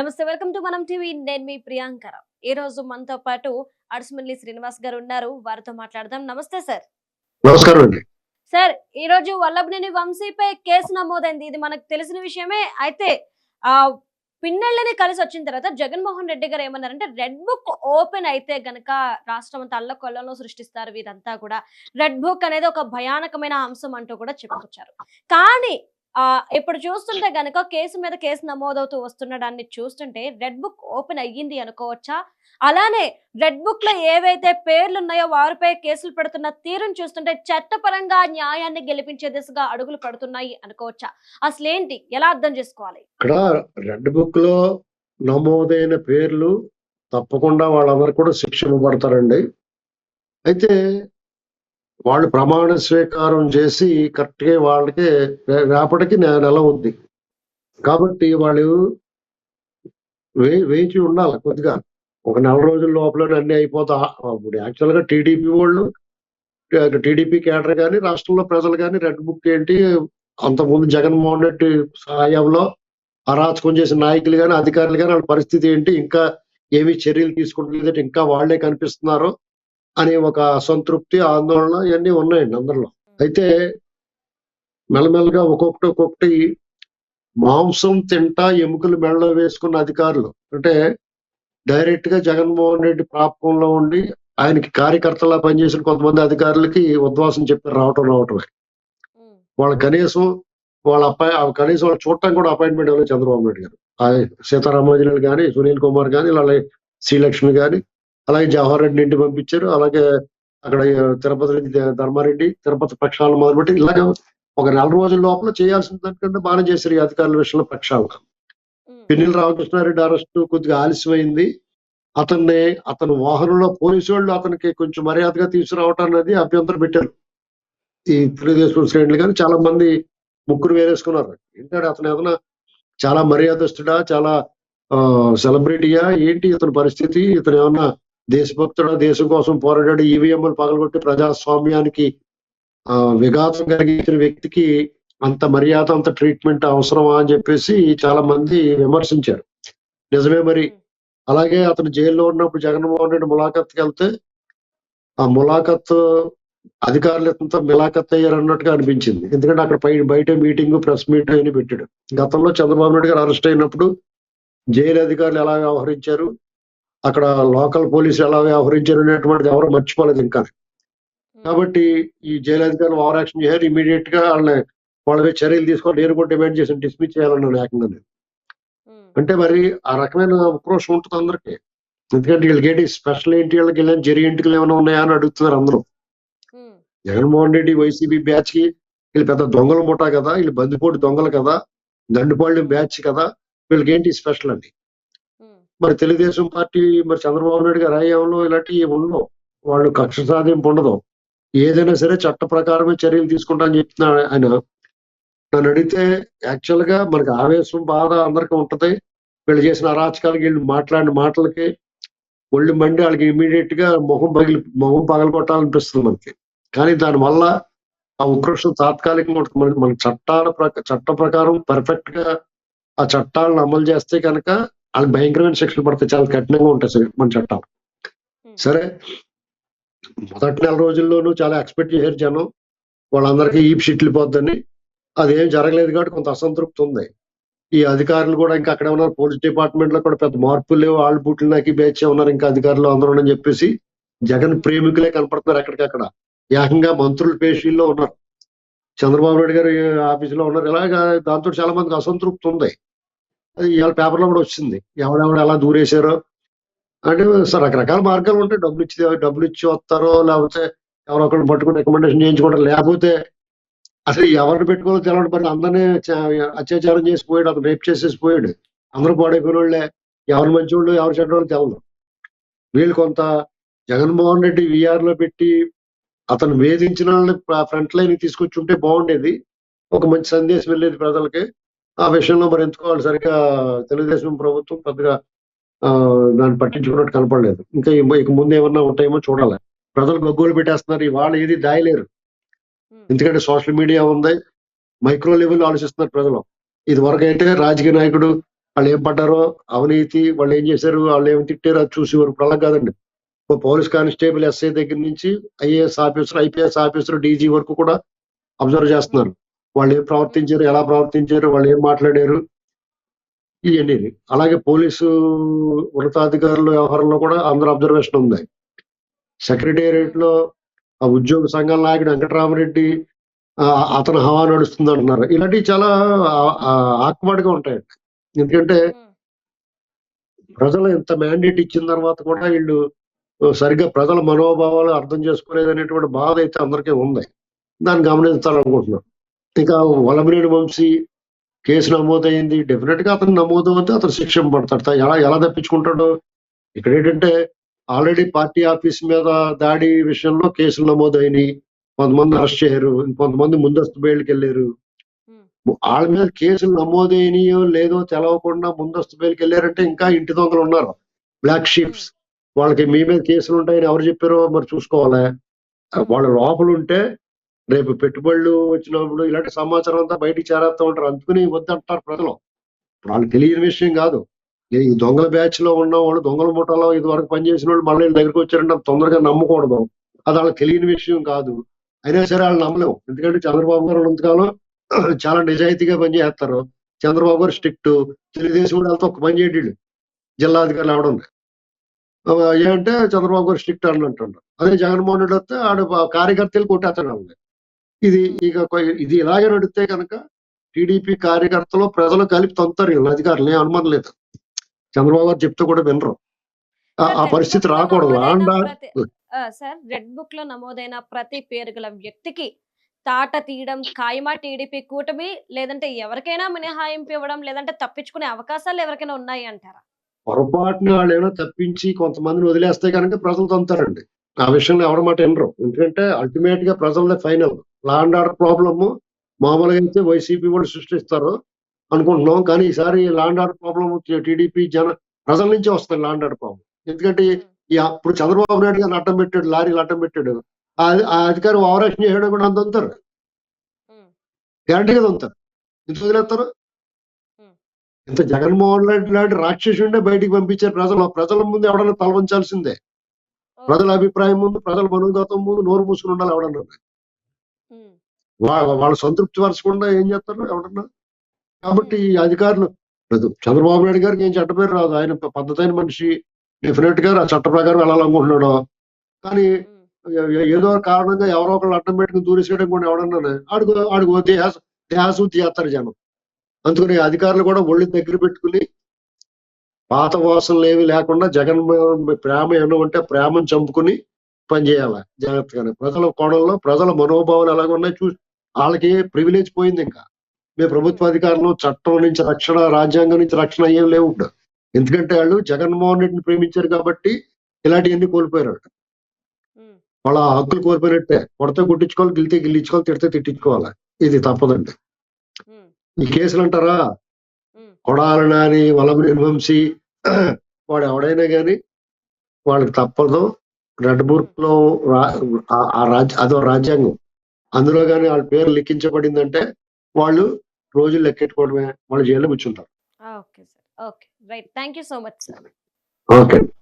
నమస్తే welcome to మనం TV. నేను మీ ప్రియాంకర. ఈ రోజు మనతో పాటు అడసమల్లి శ్రీనివాస్ గారు ఉన్నారు. వారితో మాట్లాడదాం. నమస్తే సార్. నమస్కారం అండి. సార్ ఈ రోజు వల్లభనేని వంశీపై కేసు నమోదైంది. ఇది మనకు తెలిసిన విషయమే. అయితే ఆ పిన్నెళ్ళని కలిసి వచ్చిన తర్వాత జగన్మోహన్ రెడ్డి గారు ఏమన్నారంటే రెడ్ బుక్ ఓపెన్ అయితే గనక రాష్ట్రం అంతా అల్లకొల్లంలో సృష్టిస్తారు. వీరంతా కూడా రెడ్ బుక్ అనేది ఒక భయానకమైన అంశం అంటూ కూడా చెప్పుకొచ్చారు. కానీ ఇప్పుడు చూస్తుంటే గనక కేసు మీద కేసు నమోదవుతూ వస్తుండడాన్ని చూస్తుంటే రెడ్ బుక్ ఓపెన్ అయ్యింది అనుకోవచ్చా? అలానే రెడ్ బుక్లో ఏవైతే పేర్లు ఉన్నాయో వారిపై కేసులు పెడుతున్న తీరును చూస్తుంటే చట్టపరంగా న్యాయాన్ని గెలిపించే దిశగా అడుగులు పడుతున్నాయి అనుకోవచ్చా? అసలు ఏంటి ఎలా అర్థం చేసుకోవాలి? ఇక్కడ రెడ్ బుక్లో నమోదైన పేర్లు తప్పకుండా వాళ్ళందరూ కూడా శిక్ష ఇవ్వబడతారండి అయితే వాళ్ళు ప్రమాణ స్వీకారం చేసి కరెక్ట్గా వాళ్ళకి రేపటికి నెల ఉంది కాబట్టి వాళ్ళు వే వేచి ఉండాలి కొద్దిగా. ఒక నెల రోజుల లోపలనే అన్ని అయిపోతా. ఇప్పుడు యాక్చువల్గా టీడీపీ వాళ్ళు టీడీపీ కేడర్ కానీ రాష్ట్రంలో ప్రజలు కానీ రెడ్ బుక్ ఏంటి అంతకుముందు జగన్మోహన్ రెడ్డి సహాయంలో అరాచకం చేసిన నాయకులు కానీ అధికారులు కానీ వాళ్ళ పరిస్థితి ఏంటి ఇంకా ఏమి చర్యలు తీసుకుంటలేదు ఇంకా వాళ్ళే కనిపిస్తున్నారు అనే ఒక అసంతృప్తి ఆందోళన ఇవన్నీ ఉన్నాయండి అందరిలో. అయితే మెల్లమెల్లగా ఒక్కొక్కటి ఒక్కొక్కటి మాంసం తింటా ఎముకలు మెడలో వేసుకున్న అధికారులు. అంటే డైరెక్ట్గా జగన్మోహన్ రెడ్డి ప్రాపకంలో ఉండి ఆయనకి కార్యకర్తలా పనిచేసిన కొంతమంది అధికారులకి ఉద్వాసం చెప్పి రావటం రావటమే. వాళ్ళ కనీసం వాళ్ళ ఆ కనీసం వాళ్ళు చూడటానికి కూడా అపాయింట్మెంట్ ఇవ్వలేదు చంద్రబాబు నాయుడు గారు. ఆ సీతారామాంజనేయులు కానీ సునీల్ కుమార్ కానీ అలాగే శ్రీలక్ష్మి కానీ అలాగే జవహర్ రెడ్డి ఇంటి పంపించారు. అలాగే అక్కడ తిరుపతి ధర్మారెడ్డి తిరుపతి పక్షాలు మొదలుపెట్టి ఇలాగే ఒక నెల రోజుల లోపల చేయాల్సిన దానికంటే బాగానే చేశారు ఈ అధికారుల విషయంలో పక్షాలు పిన్నెల రామకృష్ణారెడ్డి అరెస్ట్ కొద్దిగా ఆలస్యమైంది. అతన్ని అతని వాహనంలో పోలీసు వాళ్ళు అతనికి కొంచెం మర్యాదగా తీసుకురావటం అనేది అభ్యంతరం పెట్టారు. ఈ తెలుగుదేశం శ్రేణులు కానీ చాలా మంది ముగ్గురు వేరేసుకున్నారు. ఏంటంటే అతను ఏదైనా చాలా మర్యాదస్తుడా చాలా సెలబ్రిటీయా? ఏంటి ఇతని పరిస్థితి? ఇతను ఏమన్నా దేశభక్తుడు దేశం కోసం పోరాడాడు. ఈవీఎంలు పగలగొట్టి ప్రజాస్వామ్యానికి ఆ, విఘాతం కలిగించిన వ్యక్తికి అంత మర్యాద అంత ట్రీట్మెంట్ అవసరమా అని చెప్పేసి చాలా మంది విమర్శించారు. నిజమే మరి. అలాగే అతను జైల్లో ఉన్నప్పుడు జగన్మోహన్ రెడ్డి ములాఖత్కి వెళ్తే ఆ ములాఖత్ అధికారులు మిలాఖత్ అయ్యారు అన్నట్టుగా అనిపించింది. ఎందుకంటే అక్కడ పై బయట మీటింగ్ ప్రెస్ మీట్ అని పెట్టాడు. గతంలో చంద్రబాబు నాయుడు గారు అరెస్ట్ అయినప్పుడు జైలు అధికారులు ఎలా వ్యవహరించారు? అక్కడ లోకల్ పోలీసులు ఎలా వ్యవహరించారు అనేటువంటిది ఎవరు మర్చిపోలేదు ఇంకా. కాబట్టి ఈ జైలు అధికారులు ఓవర్ యాక్షన్ చేశారు. ఇమీడియట్గా వాళ్ళని వాళ్ళ మీద చర్యలు తీసుకొని నేను కూడా డిమాండ్ చేసి డిస్మిస్ చేయాలన్నాను ఏకంగా నేను. అంటే మరి ఆ రకమైన ఉక్రోషం ఉంటుంది అందరికి. ఎందుకంటే వీళ్ళకి ఏంటి స్పెషల్ ఏంటి వీళ్ళకి వెళ్ళిన జరి ఇంటికి ఏమైనా ఉన్నాయా అని అడుగుతున్నారు అందరూ. జగన్మోహన్ రెడ్డి వైసీపీ బ్యాచ్కి వీళ్ళు పెద్ద దొంగల ముఠా కదా వీళ్ళు బందిపోటు దొంగలు కదా దండుపాళ్ళు బ్యాచ్ కదా వీళ్ళకి ఏంటి స్పెషల్ అండి మరి తెలుగుదేశం పార్టీ మరి చంద్రబాబు నాయుడు గారి హయాంలో ఇలాంటివి ఉండవు. వాళ్ళు కక్ష సాధింపు ఉండదు. ఏదైనా సరే చట్ట ప్రకారమే చర్యలు తీసుకుంటామని చెప్తున్నాడు ఆయన. నన్ను అడిగితే యాక్చువల్గా మనకి ఆవేశం బాధ అందరికీ ఉంటది. వీళ్ళు చేసిన అరాచకాలకి వీళ్ళు మాట్లాడిన మాటలకి ఒళ్ళు మండి వాళ్ళకి ఇమీడియట్గా మొహం పగిలి మొహం పగలగొట్టాలనిపిస్తుంది మనకి. కానీ దానివల్ల ఆ ఉక్రోషం తాత్కాలికంగా ఉంటుంది. మనకి మన చట్టాల ప్రక చట్ట ప్రకారం పర్ఫెక్ట్గా ఆ చట్టాలను అమలు చేస్తే కనుక వాళ్ళకి భయంకరమైన శిక్షలు పడతాయి చాలా కఠినంగా ఉంటాయి మన చట్టాలు. సరే మొదటి నెల రోజుల్లోనూ చాలా ఎక్స్పెక్ట్ చేశారు జనం. వాళ్ళందరికీ ఈ షీట్లు పోద్దని అదేం జరగలేదు కాబట్టి కొంత అసంతృప్తి ఉంది. ఈ అధికారులు కూడా ఇంకా అక్కడ ఉన్నారు. పోలీస్ డిపార్ట్మెంట్లో కూడా పెద్ద మార్పులు లేవు. వాళ్ళు బూట్లు నాకి బేచే ఉన్నారు ఇంకా అధికారులు అందరూ అని చెప్పేసి జగన్ ప్రేమికులే కనపడుతున్నారు ఎక్కడికక్కడ ఏకంగా మంత్రుల పేషీల్లో ఉన్నారు. చంద్రబాబు నాయుడు గారు ఆఫీసులో ఉన్నారు. ఇలాగా దాంతో చాలా మందికి అసంతృప్తి ఉంది. అది ఇవాళ పేపర్లో కూడా వచ్చింది. ఎవడెవడు ఎలా దూరేశారో. అంటే సార్ రకరకాల మార్గాలు ఉంటాయి. డబ్బులు ఇచ్చి డబ్బులు ఇచ్చి వస్తారో లేకపోతే ఎవరో ఒకరిని పట్టుకుని రికమెండేషన్ చేయించుకుంటారు లేకపోతే అసలు ఎవరిని పెట్టుకోవాలో తెలవడం పని అందరినీ అత్యాచారం చేసి పోయాడు అతను రేప్ చేసేసి పోయాడు. అందరూ పాడైపోయిన వాళ్ళే. ఎవరు వాళ్ళు ఎవరు చెడ్డోళ్ళు తెలదు వీళ్ళు కొంత జగన్మోహన్ రెడ్డి విఆర్లో పెట్టి అతను వేధించిన వాళ్ళని ఫ్రంట్ లైన్ తీసుకొచ్చి ఉంటే బాగుండేది. ఒక మంచి సందేశం వెళ్ళేది ప్రజలకి. ఆ విషయంలో మరి ఎందుకో వాళ్ళు సరిగ్గా తెలుగుదేశం ప్రభుత్వం పెద్దగా ఆ, దాన్ని పట్టించుకున్నట్టు కనపడలేదు. ఇంకా ఇక ముందు ఏమన్నా ఉంటాయేమో చూడాలి. ప్రజలు గగ్గోలు పెట్టేస్తున్నారు. ఇవాళ ఏది దాయలేరు. ఎందుకంటే సోషల్ మీడియా ఉంది. మైక్రో లెవెల్ ఆలోచిస్తున్నారు ప్రజలు. ఇది వరకు అయితే రాజకీయ నాయకుడు వాళ్ళు ఏం పడ్డారో అవినీతి వాళ్ళు ఏం చేశారు వాళ్ళు ఏం తిట్టారో అది చూసేవారు ఇప్పుడు అలా కాదండి. పోలీస్ కానిస్టేబుల్ ఎస్ఐ దగ్గర నుంచి IAS officer IPS officer DG వరకు కూడా అబ్జర్వ్ చేస్తున్నారు. వాళ్ళు ఏం ప్రవర్తించారు ఎలా ప్రవర్తించారు వాళ్ళు ఏం మాట్లాడారు ఇవన్నీ అలాగే పోలీసు ఉన్నతాధికారుల వ్యవహారంలో కూడా అందరూ అబ్జర్వేషన్ ఉంది. సెక్రటేరియట్లో ఆ ఉద్యోగ సంఘాల నాయకుడు వెంకటరామరెడ్డి అతను హవా నడుస్తుంది అంటున్నారు ఇలాంటివి చాలా ఆక్వర్డ్గా ఉంటాయండి ఎందుకంటే ప్రజలు ఇంత మ్యాండేట్ ఇచ్చిన తర్వాత కూడా వీళ్ళు సరిగ్గా ప్రజల మనోభావాలు అర్థం చేసుకోలేదు అనేటువంటి బాధ అయితే అందరికీ ఉంది. దాన్ని గమనించాలనుకుంటున్నాను ఇంకా వలమినేని వంశీ కేసు నమోదైంది. డెఫినెట్గా అతను నమోదు అవుతే అతను శిక్ష పడతాడు. ఎలా ఎలా తప్పించుకుంటాడు? ఇక్కడ ఏంటంటే ఆల్రెడీ పార్టీ ఆఫీస్ మీద దాడి విషయంలో కేసులు నమోదైనవి కొంతమంది అరెస్ట్ చేయరు ఇంకొంతమంది ముందస్తు బెయిల్కి వెళ్ళారు వాళ్ళ మీద కేసులు నమోదైనయో లేదో తెలవకుండా ముందస్తు బెయిల్కి వెళ్ళారంటే ఇంకా ఇంటి దొంగలు ఉన్నారు. బ్లాక్ షీప్స్ వాళ్ళకి మీ మీద కేసులు ఉంటాయని ఎవరు చెప్పారో మరి చూసుకోవాలి? వాళ్ళ లోపల ఉంటే రేపు పెట్టుబడులు వచ్చినప్పుడు ఇలాంటి సమాచారం అంతా బయటికి చేరేస్తూ ఉంటారు. అందుకని వద్దంటారు ప్రజలు. వాళ్ళకి తెలియని విషయం కాదు. ఈ దొంగల బ్యాచ్లో ఉన్న వాళ్ళు దొంగల ముఠాలో ఇది వరకు పనిచేసిన వాళ్ళు మళ్ళీ దగ్గరికి వచ్చారంటే తొందరగా నమ్మకూడదు. అది వాళ్ళకి తెలియని విషయం కాదు. అయినా సరే వాళ్ళు నమ్మలేము ఎందుకంటే చంద్రబాబు గారు ఉన్నంతకాలం చాలా నిజాయితీగా పనిచేస్తారు. చంద్రబాబు గారు స్ట్రిక్ట్. తెలుగుదేశం కూడా వాళ్ళతో ఒక పని చేయడు జిల్లాధికారులు అవడం ఏంటంటే చంద్రబాబు గారు స్ట్రిక్ట్ అని అంటున్నారు అదే జగన్మోహన్ రెడ్డి వస్తే ఆడు కార్యకర్తలు కొట్టేస్తాడు వాళ్ళని. ఇది ఇక ఇది ఇలాగే నడిస్తే కనుక టీడీపీ కార్యకర్తలు ప్రజలు కలిపి తొంతారు వీళ్ళ అధికారులు ఏం అనుమానం లేదు చంద్రబాబు గారు చెప్తే కూడా వినరు. ఆ- పరిస్థితి రాకూడదు. సార్ రెడ్ బుక్లో నమోదైన ప్రతి పేరు గల వ్యక్తికి తాట తీయడం ఖాయమా టీడీపీ కూటమి లేదంటే ఎవరికైనా మినహాయింపు ఇవ్వడం లేదంటే తప్పించుకునే అవకాశాలు ఎవరికైనా ఉన్నాయి అంటారా పొరపాటున వాళ్ళు ఏమైనా తప్పించి కొంతమందిని వదిలేస్తే కనుక ప్రజలు తొంతారండి ఆ విషయంలో ఎవరి మాట వినరు. ఎందుకంటే అల్టిమేట్గా ప్రజలదే final law and order problem మామూలుగా అయితే వైసీపీ వాళ్ళు సృష్టిస్తారు అనుకుంటున్నాం. కానీ ఈసారి law and order problem TDP జన ప్రజల నుంచే వస్తుంది లా అండ్ ఆర్డర్ ప్రాబ్లం ఎందుకంటే ఈ అప్పుడు చంద్రబాబు నాయుడు గారిని అడ్డం పెట్టాడు లారీలు అడ్డం పెట్టాడు. ఆ ఆ అధికారి ఓవరాక్షన్ చేయడం కూడా అంత ఉంటారు. ఉమ్, గ్యారంటీగా ఉంటారు. ఎందుకు వదిలేస్తారు. ఇంత జగన్మోహన్ రెడ్డి లాంటి రాక్షసుండే బయటికి పంపించారు ప్రజలు. ప్రజల ముందు ఎవడన్నా తలవంచాల్సిందే. ప్రజల అభిప్రాయం ముందు ప్రజల మనోగతం ముందు నోరు మూసుకుని ఉండాలి ఎవడన్నా. వాళ్ళ సంతృప్తి పరచకుండా ఏం చేస్తారు ఎవడన్నా? కాబట్టి ఈ అధికారులు చంద్రబాబు నాయుడు గారికి ఏం చట్ట పేరు రాదు. ఆయన పద్ధతైన మనిషి డెఫినెట్గా ఆ చట్ట ప్రకారం వెళ్ళాలనుకుంటున్నాడు. కానీ ఏదో ఒక కారణంగా ఎవరో ఒకళ్ళు అడ్డం పెట్టుకుని దూరేసేయడం కూడా ఎవడన్నా ఆడుకో ఆడుకో దేహాస దేహాసూతి చేస్తారు జనం. అందుకని అధికారులు కూడా ఒళ్ళు దగ్గర పెట్టుకుని పాత వాసనలు ఏవి లేకుండా జగన్ ప్రేమ ఏమన్నా ఉంటే ప్రేమను చంపుకుని పనిచేయాలి జాగ్రత్తగానే. ప్రజల కోణంలో ప్రజల మనోభావాలు ఎలాగ ఉన్నాయి చూసి వాళ్ళకి ప్రివిలేజ్ పోయింది ఇంకా. మేము ప్రభుత్వ అధికారులు చట్టం నుంచి రక్షణ రాజ్యాంగం నుంచి రక్షణ ఏం లేవు ఇప్పుడు. ఎందుకంటే వాళ్ళు జగన్మోహన్ రెడ్డిని ప్రేమించారు కాబట్టి ఇలాంటివన్నీ కోల్పోయారు. వాళ్ళ. హక్కులు కోల్పోయినట్టే. కొడితే గుట్టించుకోవాలి గిలితే గిల్లించుకోవాలి తిడితే తిట్టించుకోవాలి. ఇది తప్పదండి. ఈ కేసులు అంటారా? ఉమ్, కొడాలి నాని వలమనేని వంశీ వాడు ఎవడైనా కానీ వాళ్ళకి తప్పదు. రెడ్ బుక్లో ఆ- రాజ్య అదో రాజ్యాంగం. అందులో కానీ వాళ్ళ పేరు లిఖించబడిందంటే వాళ్ళు రోజులు లెక్కెట్టుకోవడమే వాళ్ళు జైల్లో కూర్చుంటారు. Okay sir. Okay. Right. Thank you so much sir. Okay.